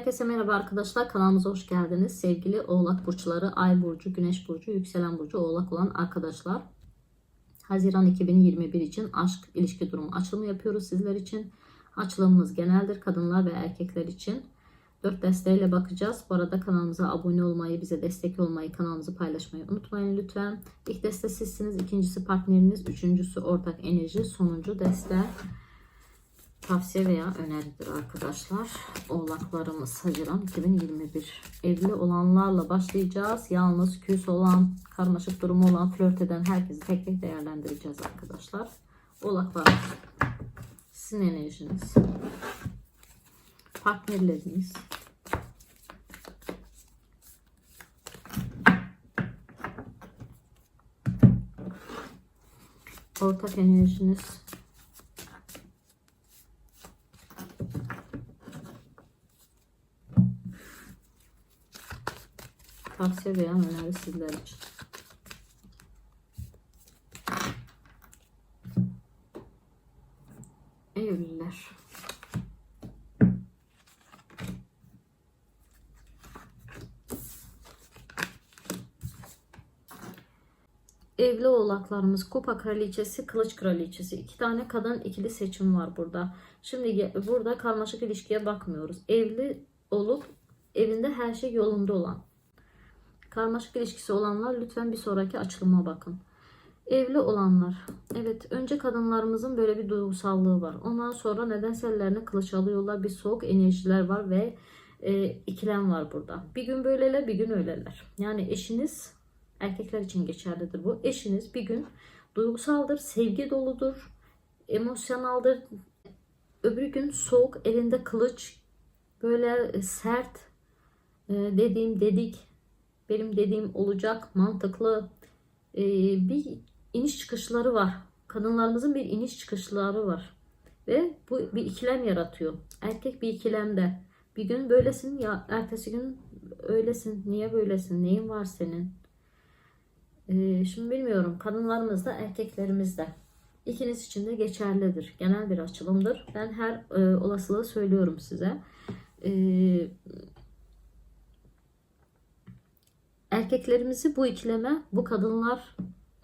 Herkese merhaba arkadaşlar. Kanalımıza hoş geldiniz. Sevgili Oğlak burçları, Ay burcu, Güneş burcu, Yükselen burcu Oğlak olan arkadaşlar. Haziran 2021 için aşk ilişki durumu açılımı yapıyoruz sizler için. Açılımımız geneldir kadınlar ve erkekler için. 4 desteğiyle bakacağız. Bu arada kanalımıza abone olmayı, bize destek olmayı, kanalımızı paylaşmayı unutmayın lütfen. İlk deste sizsiniz, ikincisi partneriniz, üçüncüsü ortak enerji, sonuncu deste tavsiye veya öneridir arkadaşlar. Oğlaklarımız Haziran 2021. Evli olanlarla başlayacağız. Yalnız küs olan, karmaşık durumu olan, flört eden herkesi tek tek değerlendireceğiz arkadaşlar. Oğlaklar sizin enerjiniz. Partnerleriniz. Ortak enerjiniz. Tavsiye veya öneri sizler için. Evliler. Evli oğlaklarımız kupa kraliçesi, kılıç kraliçesi. iki tane kadın ikili seçim var burada. Şimdi burada karmaşık ilişkiye bakmıyoruz. Evli olup evinde her şey yolunda olan. Karmaşık ilişkisi olanlar lütfen bir sonraki açılıma bakın. Evli olanlar. Evet önce kadınlarımızın böyle bir duygusallığı var. Ondan sonra nedense ellerine kılıç alıyorlar. Bir soğuk enerjiler var ve e, ikilem var burada. Bir gün böyleler bir gün öyleler. Yani eşiniz erkekler için geçerlidir bu. Eşiniz bir gün duygusaldır, sevgi doludur, emosyonaldır. Öbür gün soğuk, elinde kılıç, böyle sert, e, dediğim dedik, benim dediğim olacak, mantıklı e, bir iniş çıkışları var. Kadınlarımızın bir iniş çıkışları var. Ve bu bir ikilem yaratıyor. Erkek bir ikilemde. Bir gün böylesin ya ertesi gün öylesin. Niye böylesin? Neyin var senin? Ee, şimdi bilmiyorum. Kadınlarımız da erkeklerimiz de. İkiniz için de geçerlidir. Genel bir açılımdır. Ben her e, olasılığı söylüyorum size. Ee, erkeklerimizi bu ikileme bu kadınlar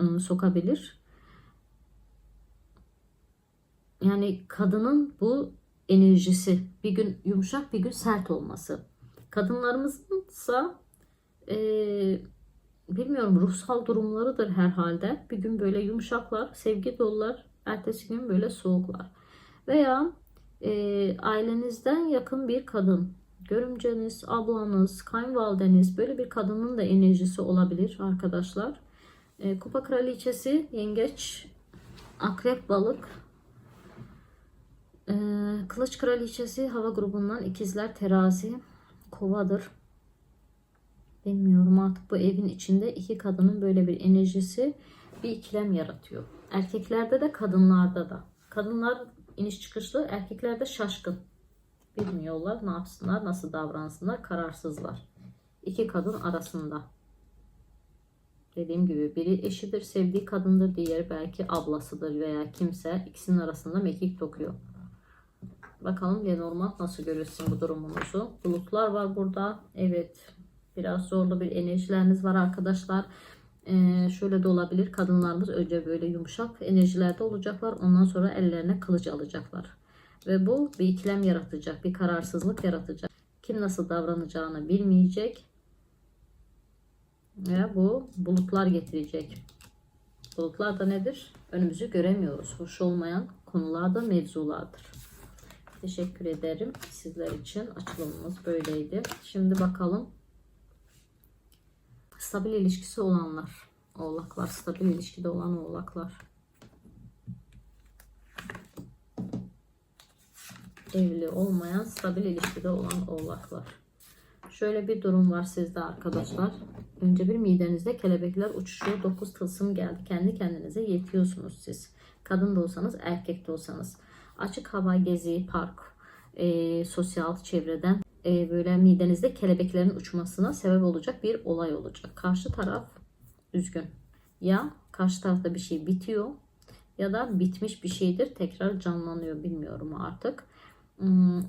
ıı, sokabilir. Yani kadının bu enerjisi bir gün yumuşak bir gün sert olması. Kadınlarımızın ise e, bilmiyorum ruhsal durumlarıdır herhalde. Bir gün böyle yumuşaklar, sevgi dolular, ertesi gün böyle soğuklar. Veya e, ailenizden yakın bir kadın görümceniz, ablanız, kayınvalideniz böyle bir kadının da enerjisi olabilir arkadaşlar. E, Kupa kraliçesi, yengeç, akrep, balık, e, kılıç kraliçesi hava grubundan ikizler, terazi, kovadır. Bilmiyorum artık bu evin içinde iki kadının böyle bir enerjisi bir ikilem yaratıyor. Erkeklerde de kadınlarda da. Kadınlar iniş çıkışlı, erkeklerde şaşkın. Bilmiyorlar ne yapsınlar, nasıl davransınlar, kararsızlar. İki kadın arasında. Dediğim gibi biri eşidir, sevdiği kadındır, diğeri belki ablasıdır veya kimse ikisinin arasında mekik dokuyor. Bakalım Lenormand nasıl görürsün bu durumunuzu. Bulutlar var burada. Evet biraz zorlu bir enerjileriniz var arkadaşlar. Ee, şöyle de olabilir. Kadınlarımız önce böyle yumuşak enerjilerde olacaklar. Ondan sonra ellerine kılıç alacaklar. Ve bu bir ikilem yaratacak, bir kararsızlık yaratacak. Kim nasıl davranacağını bilmeyecek. Ve bu bulutlar getirecek. Bulutlar da nedir? Önümüzü göremiyoruz. Hoş olmayan konularda mevzulardır. Teşekkür ederim sizler için. Açılımımız böyleydi. Şimdi bakalım. Stabil ilişkisi olanlar. Oğlaklar. Stabil ilişkide olan oğlaklar. Evli olmayan stabil ilişkide olan oğlaklar. Şöyle bir durum var sizde arkadaşlar. Önce bir midenizde kelebekler uçuşuyor. 9 tılsım geldi. Kendi kendinize yetiyorsunuz siz. Kadın da olsanız erkek de olsanız. Açık hava gezi, park, e, sosyal çevreden e, böyle midenizde kelebeklerin uçmasına sebep olacak bir olay olacak. Karşı taraf üzgün. Ya karşı tarafta bir şey bitiyor ya da bitmiş bir şeydir tekrar canlanıyor bilmiyorum artık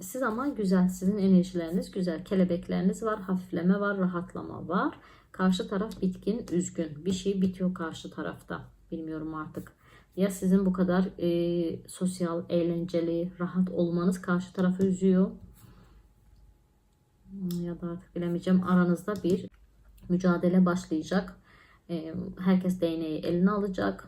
Siz ama güzel, sizin enerjileriniz güzel. Kelebekleriniz var, hafifleme var, rahatlama var. Karşı taraf bitkin, üzgün. Bir şey bitiyor karşı tarafta. Bilmiyorum artık. Ya sizin bu kadar e, sosyal, eğlenceli, rahat olmanız karşı tarafı üzüyor. Hmm, Ya da artık bilemeyeceğim. Aranızda bir mücadele başlayacak. E, herkes değneği eline alacak.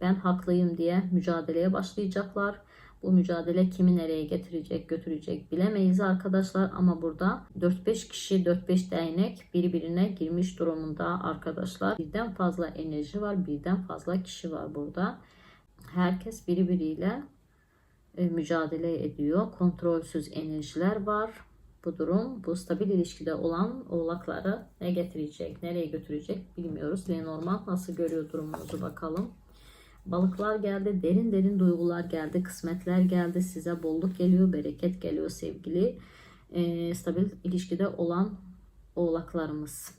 Ben haklıyım diye mücadeleye başlayacaklar. Bu mücadele kimi nereye getirecek, götürecek bilemeyiz arkadaşlar. Ama burada 4-5 kişi, 4-5 değnek birbirine girmiş durumunda arkadaşlar. Birden fazla enerji var, birden fazla kişi var burada. Herkes birbiriyle e, mücadele ediyor. Kontrolsüz enerjiler var. Bu durum bu stabil ilişkide olan oğlakları ne getirecek, nereye götürecek bilmiyoruz. Lenormand nasıl görüyor durumunuzu bakalım. Balıklar geldi, derin derin duygular geldi, kısmetler geldi, size bolluk geliyor, bereket geliyor sevgili e, stabil ilişkide olan oğlaklarımız.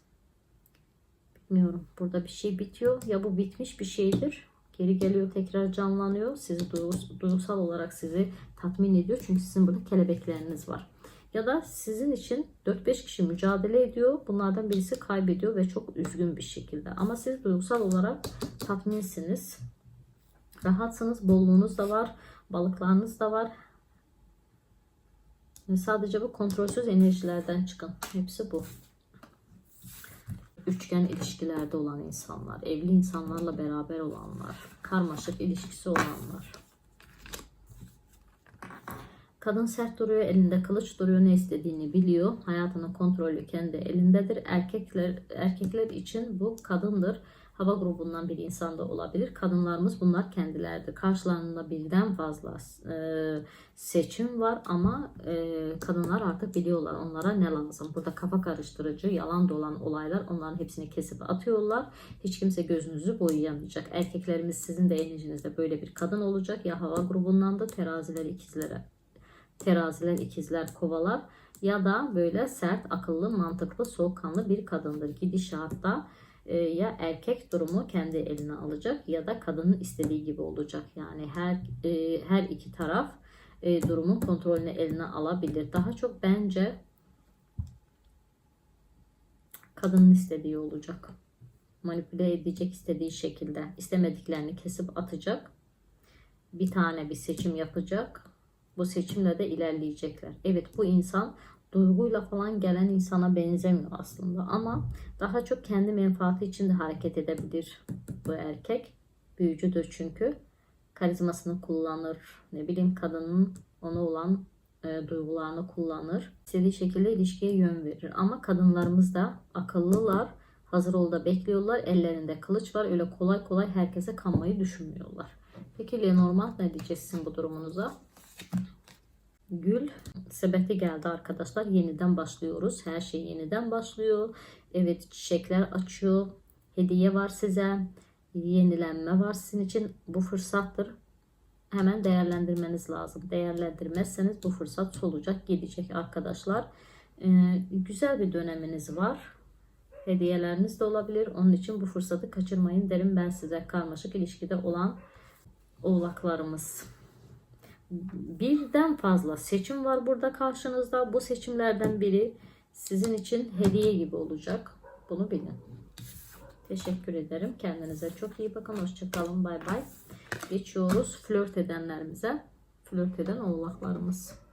Bilmiyorum, burada bir şey bitiyor ya bu bitmiş bir şeydir. Geri geliyor, tekrar canlanıyor. Sizi duygus- duygusal olarak sizi tatmin ediyor. Çünkü sizin burada kelebekleriniz var. Ya da sizin için 4-5 kişi mücadele ediyor. Bunlardan birisi kaybediyor ve çok üzgün bir şekilde. Ama siz duygusal olarak tatminsiniz. Rahatsınız, bolluğunuz da var, balıklarınız da var. Sadece bu kontrolsüz enerjilerden çıkın. Hepsi bu. Üçgen ilişkilerde olan insanlar, evli insanlarla beraber olanlar, karmaşık ilişkisi olanlar. Kadın sert duruyor, elinde kılıç duruyor, ne istediğini biliyor. Hayatının kontrolü kendi elindedir. Erkekler erkekler için bu kadındır. Hava grubundan bir insan da olabilir. Kadınlarımız bunlar kendileridir. Karşılarında birden fazla e, seçim var ama e, kadınlar artık biliyorlar onlara ne lazım. Burada kafa karıştırıcı, yalan dolan olaylar onların hepsini kesip atıyorlar. Hiç kimse gözünüzü boyayamayacak. Erkeklerimiz sizin de enerjinizde böyle bir kadın olacak. Ya hava grubundan da teraziler ikizlere teraziler, ikizler, kovalar ya da böyle sert, akıllı, mantıklı, soğukkanlı bir kadındır. Gidişatta ya erkek durumu kendi eline alacak ya da kadının istediği gibi olacak. Yani her e, her iki taraf e, durumun kontrolünü eline alabilir. Daha çok bence kadının istediği olacak. Manipüle edecek istediği şekilde. istemediklerini kesip atacak. Bir tane bir seçim yapacak bu seçimle de ilerleyecekler. Evet bu insan duyguyla falan gelen insana benzemiyor aslında ama daha çok kendi menfaati için de hareket edebilir bu erkek. Büyücüdür çünkü. Karizmasını kullanır. Ne bileyim kadının ona olan e, duygularını kullanır. İstediği şekilde ilişkiye yön verir. Ama kadınlarımız da akıllılar. Hazır ol da bekliyorlar. Ellerinde kılıç var. Öyle kolay kolay herkese kanmayı düşünmüyorlar. Peki Lenormand ne diyeceğiz sizin bu durumunuza? Gül sepeti geldi arkadaşlar. Yeniden başlıyoruz. Her şey yeniden başlıyor. Evet çiçekler açıyor. Hediye var size. Yenilenme var sizin için. Bu fırsattır. Hemen değerlendirmeniz lazım. Değerlendirmezseniz bu fırsat solacak gidecek arkadaşlar. Ee, güzel bir döneminiz var. Hediyeleriniz de olabilir. Onun için bu fırsatı kaçırmayın derim ben size. Karmaşık ilişkide olan oğlaklarımız birden fazla seçim var burada karşınızda. Bu seçimlerden biri sizin için hediye gibi olacak. Bunu bilin. Teşekkür ederim. Kendinize çok iyi bakın. Hoşçakalın. Bay bay. Geçiyoruz flört edenlerimize. Flört eden oğlaklarımız.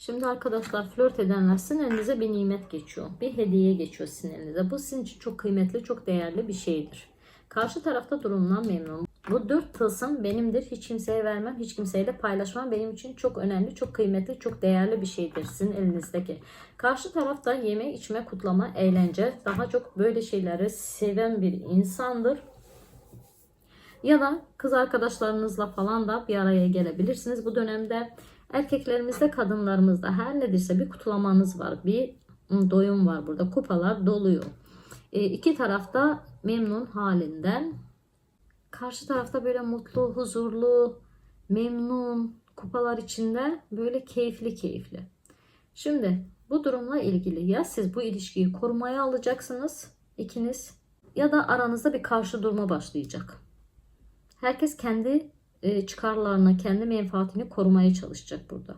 Şimdi arkadaşlar flört edenler sizin elinize bir nimet geçiyor. Bir hediye geçiyor sizin elinize. Bu sizin için çok kıymetli, çok değerli bir şeydir. Karşı tarafta durumdan memnun. Bu dört tılsım benimdir. Hiç kimseye vermem, hiç kimseyle paylaşmam. Benim için çok önemli, çok kıymetli, çok değerli bir şeydir sizin elinizdeki. Karşı tarafta yeme, içme, kutlama, eğlence. Daha çok böyle şeyleri seven bir insandır. Ya da kız arkadaşlarınızla falan da bir araya gelebilirsiniz bu dönemde. Erkeklerimizde, kadınlarımızda her nedirse bir kutlamanız var. Bir doyum var burada. Kupalar doluyor. E, iki tarafta memnun halinden. Karşı tarafta böyle mutlu, huzurlu, memnun kupalar içinde böyle keyifli keyifli. Şimdi Bu durumla ilgili ya siz bu ilişkiyi korumaya alacaksınız ikiniz ya da aranızda bir karşı durma başlayacak. Herkes kendi e, çıkarlarını, kendi menfaatini korumaya çalışacak burada.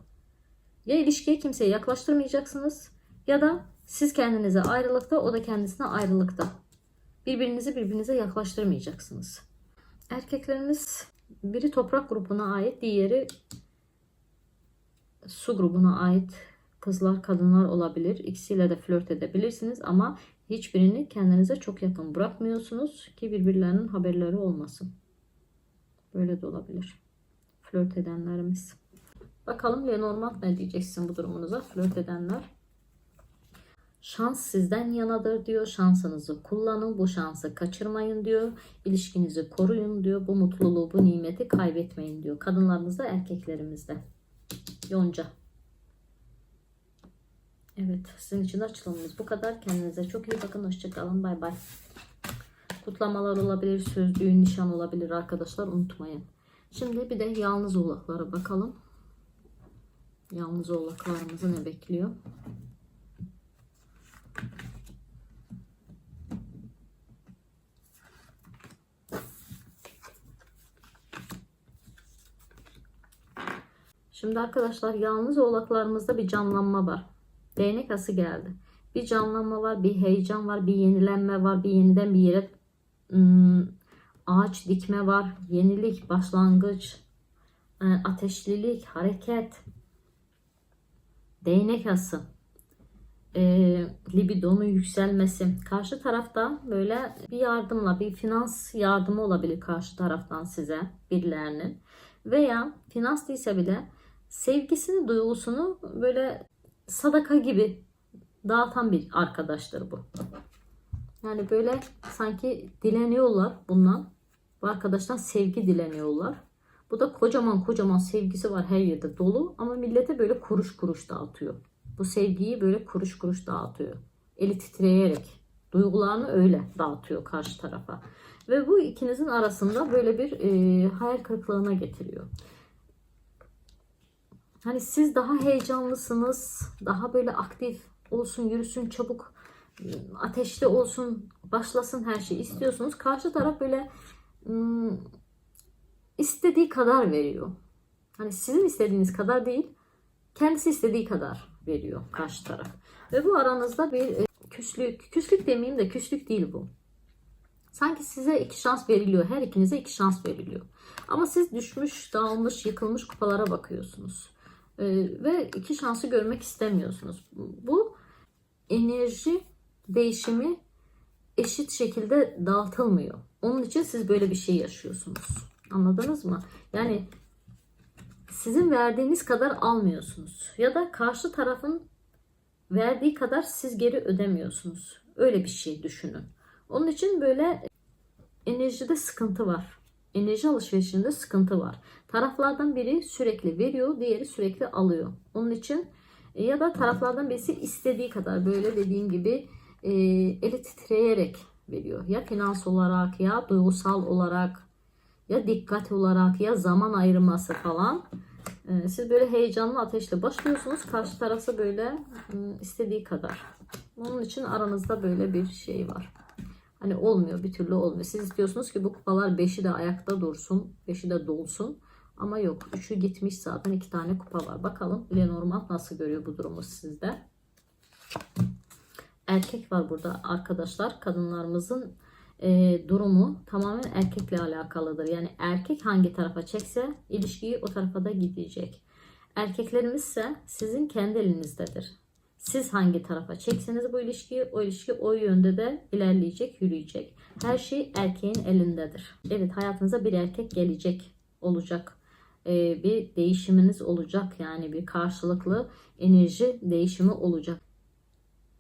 Ya ilişkiye kimseyi yaklaştırmayacaksınız ya da siz kendinize ayrılıkta, o da kendisine ayrılıkta. Birbirinizi birbirinize yaklaştırmayacaksınız. Erkeklerimiz biri toprak grubuna ait, diğeri su grubuna ait kızlar, kadınlar olabilir. İkisiyle de flört edebilirsiniz ama hiçbirini kendinize çok yakın bırakmıyorsunuz ki birbirlerinin haberleri olmasın. Böyle de olabilir. Flört edenlerimiz. Bakalım Lenormand ne diyeceksin bu durumunuza flört edenler. Şans sizden yanadır diyor. Şansınızı kullanın. Bu şansı kaçırmayın diyor. İlişkinizi koruyun diyor. Bu mutluluğu, bu nimeti kaybetmeyin diyor. Kadınlarımızda, erkeklerimizde. Yonca. Evet, sizin için açılımımız bu kadar. Kendinize çok iyi bakın. Hoşçakalın. Bay bay. Kutlamalar olabilir, söz, düğün, nişan olabilir arkadaşlar. Unutmayın. Şimdi bir de yalnız oğlaklara bakalım. Yalnız oğlaklarımızı ne bekliyor? Şimdi arkadaşlar yalnız oğlaklarımızda bir canlanma var. Değnek ası geldi. Bir canlanma var, bir heyecan var, bir yenilenme var, bir yeniden bir yere ağaç dikme var, yenilik, başlangıç, e, ateşlilik, hareket, değnek ası, e, libidonun yükselmesi. Karşı tarafta böyle bir yardımla, bir finans yardımı olabilir karşı taraftan size birilerinin. Veya finans değilse bile sevgisini, duygusunu böyle sadaka gibi dağıtan bir arkadaştır bu. Yani böyle sanki dileniyorlar bundan. Bu arkadaştan sevgi dileniyorlar. Bu da kocaman kocaman sevgisi var her yerde dolu ama millete böyle kuruş kuruş dağıtıyor. Bu sevgiyi böyle kuruş kuruş dağıtıyor. Eli titreyerek duygularını öyle dağıtıyor karşı tarafa. Ve bu ikinizin arasında böyle bir e, hayal kırıklığına getiriyor. Hani siz daha heyecanlısınız, daha böyle aktif olsun, yürüsün, çabuk ateşli olsun, başlasın her şey istiyorsunuz. Karşı taraf böyle ım, istediği kadar veriyor. Hani sizin istediğiniz kadar değil, kendisi istediği kadar veriyor karşı taraf. Ve bu aranızda bir e, küslük, küslük demeyeyim de küslük değil bu. Sanki size iki şans veriliyor. Her ikinize iki şans veriliyor. Ama siz düşmüş, dağılmış, yıkılmış kupalara bakıyorsunuz. Ee, ve iki şansı görmek istemiyorsunuz. Bu enerji değişimi eşit şekilde dağıtılmıyor. Onun için siz böyle bir şey yaşıyorsunuz. Anladınız mı? Yani sizin verdiğiniz kadar almıyorsunuz. Ya da karşı tarafın verdiği kadar siz geri ödemiyorsunuz. Öyle bir şey düşünün. Onun için böyle enerjide sıkıntı var. Enerji alışverişinde sıkıntı var. Taraflardan biri sürekli veriyor, diğeri sürekli alıyor. Onun için ya da taraflardan birisi istediği kadar böyle dediğim gibi e, eli titreyerek veriyor. Ya finans olarak ya duygusal olarak ya dikkat olarak ya zaman ayırması falan. E, siz böyle heyecanlı ateşle başlıyorsunuz. Karşı tarafı böyle istediği kadar. Onun için aranızda böyle bir şey var. Hani olmuyor bir türlü olmuyor. Siz istiyorsunuz ki bu kupalar 5'i de ayakta dursun. 5'i de dolsun. Ama yok. 3'ü gitmiş zaten. 2 tane kupa var. Bakalım Lenormand nasıl görüyor bu durumu sizde. Erkek var burada arkadaşlar. Kadınlarımızın e, durumu tamamen erkekle alakalıdır. Yani erkek hangi tarafa çekse ilişkiyi o tarafa da gidecek. Erkeklerimiz ise sizin kendi elinizdedir. Siz hangi tarafa çekseniz bu ilişkiyi o ilişki o yönde de ilerleyecek, yürüyecek. Her şey erkeğin elindedir. Evet hayatınıza bir erkek gelecek, olacak. Ee, bir değişiminiz olacak. Yani bir karşılıklı enerji değişimi olacak.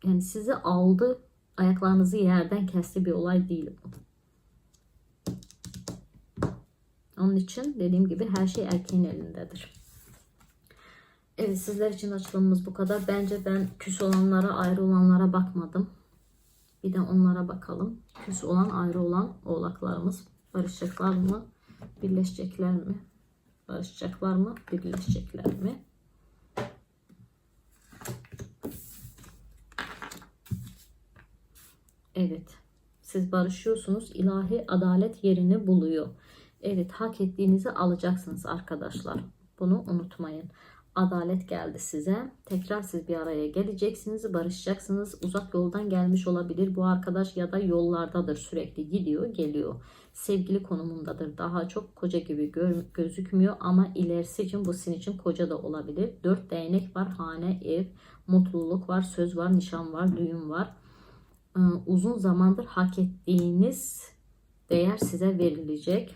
Yani sizi aldı, ayaklarınızı yerden kesti bir olay değil. Onun için dediğim gibi her şey erkeğin elindedir. Evet sizler için açılımımız bu kadar. Bence ben küs olanlara ayrı olanlara bakmadım. Bir de onlara bakalım. Küs olan ayrı olan oğlaklarımız barışacaklar mı? Birleşecekler mi? Barışacaklar mı? Birleşecekler mi? Evet. Siz barışıyorsunuz. ilahi adalet yerini buluyor. Evet hak ettiğinizi alacaksınız arkadaşlar. Bunu unutmayın. Adalet geldi size. Tekrar siz bir araya geleceksiniz, barışacaksınız. Uzak yoldan gelmiş olabilir bu arkadaş ya da yollardadır sürekli gidiyor, geliyor. Sevgili konumundadır. Daha çok koca gibi gör- gözükmüyor ama ilerisi için bu sizin için koca da olabilir. Dört değnek var, hane, ev, mutluluk var, söz var, nişan var, düğün var. Ee, Uzun zamandır hak ettiğiniz değer size verilecek.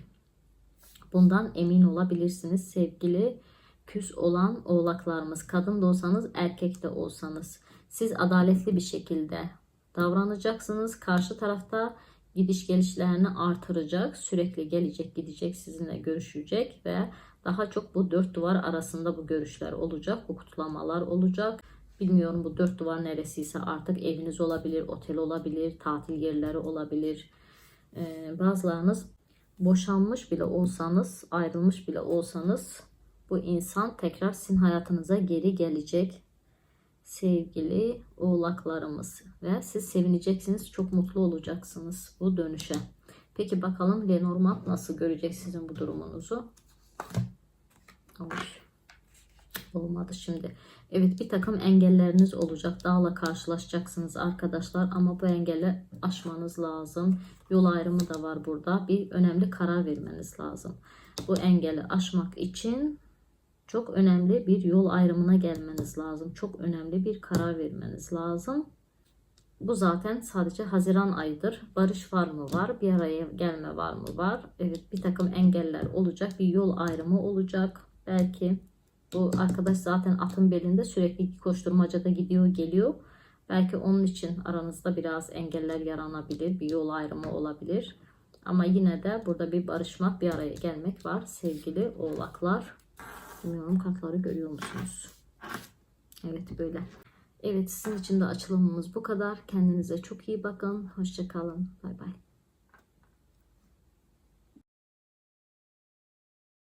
Bundan emin olabilirsiniz sevgili küs olan oğlaklarımız. Kadın da olsanız erkek de olsanız. Siz adaletli bir şekilde davranacaksınız. Karşı tarafta gidiş gelişlerini artıracak. Sürekli gelecek gidecek sizinle görüşecek ve daha çok bu dört duvar arasında bu görüşler olacak. Bu kutlamalar olacak. Bilmiyorum bu dört duvar neresiyse artık eviniz olabilir, otel olabilir, tatil yerleri olabilir. Ee, bazılarınız boşanmış bile olsanız, ayrılmış bile olsanız bu insan tekrar sizin hayatınıza geri gelecek sevgili oğlaklarımız ve siz sevineceksiniz, çok mutlu olacaksınız bu dönüşe. Peki bakalım Lenormand nasıl görecek sizin bu durumunuzu? Olmadı şimdi. Evet bir takım engelleriniz olacak. Dağla karşılaşacaksınız arkadaşlar ama bu engeli aşmanız lazım. Yol ayrımı da var burada. Bir önemli karar vermeniz lazım. Bu engeli aşmak için çok önemli bir yol ayrımına gelmeniz lazım. Çok önemli bir karar vermeniz lazım. Bu zaten sadece Haziran ayıdır. Barış var mı var, bir araya gelme var mı var. Evet bir takım engeller olacak, bir yol ayrımı olacak. Belki bu arkadaş zaten atın belinde sürekli koşturmacada gidiyor geliyor. Belki onun için aranızda biraz engeller yaranabilir, bir yol ayrımı olabilir. Ama yine de burada bir barışmak, bir araya gelmek var sevgili oğlaklar. Bilmiyorum kartları görüyor musunuz? Evet böyle. Evet sizin için de açılımımız bu kadar. Kendinize çok iyi bakın. Hoşçakalın. Bay bay.